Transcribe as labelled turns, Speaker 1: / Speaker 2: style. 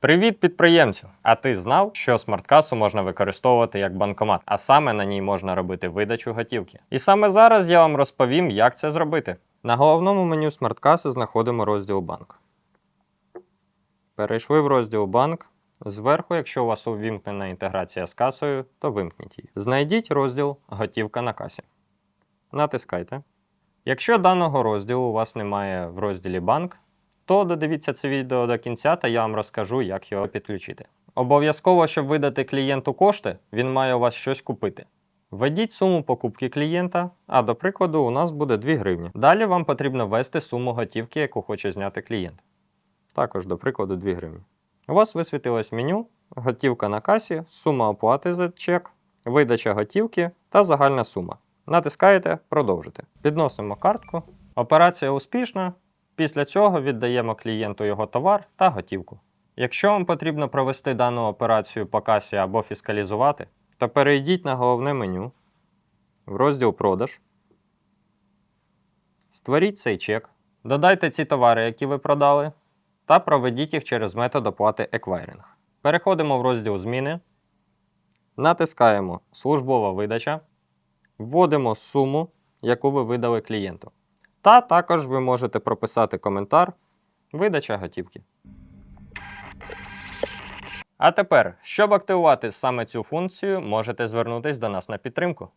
Speaker 1: Привіт, підприємцю! А ти знав, що смарткасу можна використовувати як банкомат, а саме на ній можна робити видачу готівки. І саме зараз я вам розповім, як це зробити. На головному меню смарткаси знаходимо розділ банк. Перейшли в розділ банк. Зверху, якщо у вас увімкнена інтеграція з касою, то вимкніть її. Знайдіть розділ Готівка на касі. Натискайте. Якщо даного розділу у вас немає в розділі банк, то додивіться це відео до кінця, та я вам розкажу, як його підключити. Обов'язково, щоб видати клієнту кошти, він має у вас щось купити. Введіть суму покупки клієнта, а до прикладу, у нас буде 2 гривні. Далі вам потрібно ввести суму готівки, яку хоче зняти клієнт. Також, до прикладу, 2 гривні. У вас висвітилось меню, готівка на касі, сума оплати за чек, видача готівки та загальна сума. Натискаєте Продовжити. Підносимо картку. Операція успішна. Після цього віддаємо клієнту його товар та готівку. Якщо вам потрібно провести дану операцію по касі або фіскалізувати, то перейдіть на головне меню в розділ Продаж. Створіть цей чек, додайте ці товари, які ви продали, та проведіть їх через метод оплати еквайринг. Переходимо в розділ Зміни, натискаємо Службова видача, вводимо суму, яку ви видали клієнту. Та також ви можете прописати коментар Видача готівки. А тепер, щоб активувати саме цю функцію, можете звернутися до нас на підтримку.